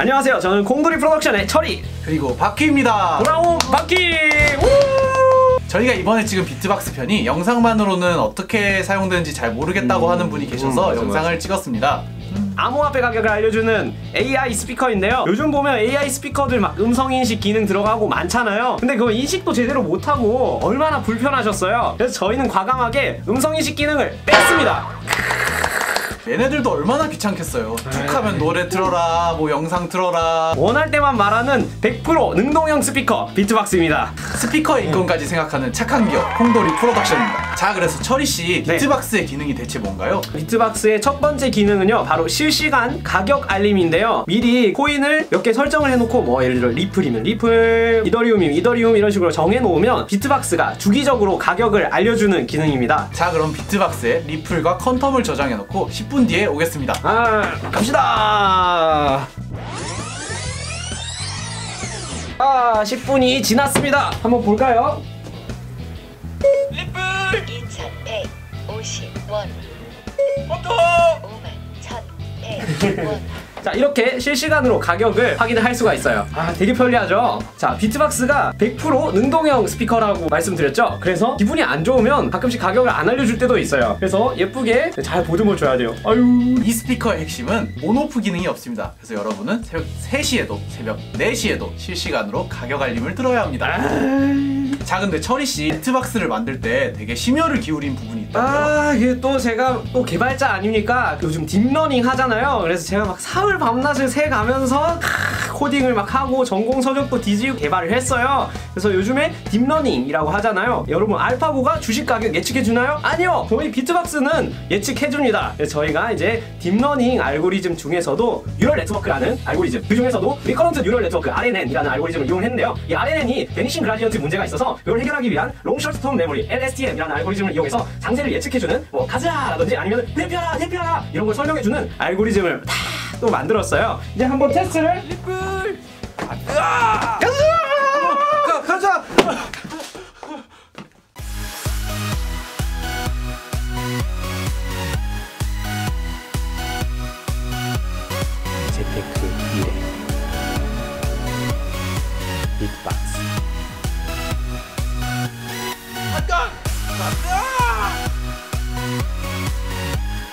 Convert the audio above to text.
안녕하세요. 저는 공돌이 프로덕션의 철이 그리고 바퀴입니다. 돌아온 바퀴. 우! 저희가 이번에 찍은 비트박스 편이 영상만으로는 어떻게 사용되는지 잘 모르겠다고 하는 분이 계셔서 음, 영상을 맞아. 찍었습니다. 암호화폐 가격을 알려주는 AI 스피커인데요. 요즘 보면 AI 스피커들 막 음성 인식 기능 들어가고 많잖아요. 근데 그거 인식도 제대로 못하고 얼마나 불편하셨어요. 그래서 저희는 과감하게 음성 인식 기능을 뺐습니다. 얘네들도 얼마나 귀찮겠어요. 툭 하면 노래 틀어라, 뭐 영상 틀어라. 원할 때만 말하는 100% 능동형 스피커 비트박스입니다. 스피커의 인권까지 생각하는 착한 기업 콩돌이 프로덕션입니다. 자, 그래서 철이 씨 네. 비트박스의 기능이 대체 뭔가요? 비트박스의 첫 번째 기능은요 바로 실시간 가격 알림인데요 미리 코인을 몇 개 설정을 해놓고 뭐 예를 들어 리플이면 리플 이더리움이면 이더리움 이런 식으로 정해놓으면 비트박스가 주기적으로 가격을 알려주는 기능입니다 자, 그럼 비트박스에 리플과 컨텀을 저장해놓고 10분 뒤에 오겠습니다. 아. 갑시다! 아 10분이 지났습니다. 한번 볼까요? 2,150원. 51,100원 자 이렇게 실시간으로 가격을 확인을 할 수가 있어요 아 되게 편리하죠 자 비트박스가 100% 능동형 스피커라고 말씀드렸죠 그래서 기분이 안 좋으면 가끔씩 가격을 안 알려줄 때도 있어요 그래서 예쁘게 잘 보듬어 줘야 돼요 아유 이 스피커의 핵심은 온오프 기능이 없습니다. 그래서 여러분은 새벽 3시에도 새벽 4시에도 실시간으로 가격 알림을 들어야 합니다. 자, 근데 철이 씨 비트박스를 만들 때 되게 심혈을 기울인 부분이. 아 이게 또 제가 또 개발자 아닙니까? 요즘 딥러닝 하잖아요. 그래서 제가 막 사흘 밤낮을 새 가면서 크, 코딩을 막 하고 전공 서적도 뒤지고 개발을 했어요. 그래서 요즘에 딥러닝이라고 하잖아요. 여러분 알파고가 주식 가격 예측해 주나요? 아니요! 저희 비트박스는 예측해 줍니다. 저희가 이제 딥러닝 알고리즘 중에서도 뉴럴 네트워크라는 알고리즘 그 중에서도 리커런트 뉴럴 네트워크 RNN이라는 알고리즘을 이용했는데요. 이 RNN이 베니싱 그라디언트 문제가 있어서 이걸 해결하기 위한 롱 셔스톰 메모리 LSTM이라는 알고리즘을 이용해서 장세를 예측해 주는 뭐 가자라든지 아니면 대표라 대표라 이런 걸 설명해 주는 알고리즘을 다 또 만들었어요. 이제 한번 테스트를 가자! 가자! 가, 가자! 재테크 미래 빅박스 잠깐! 잠깐!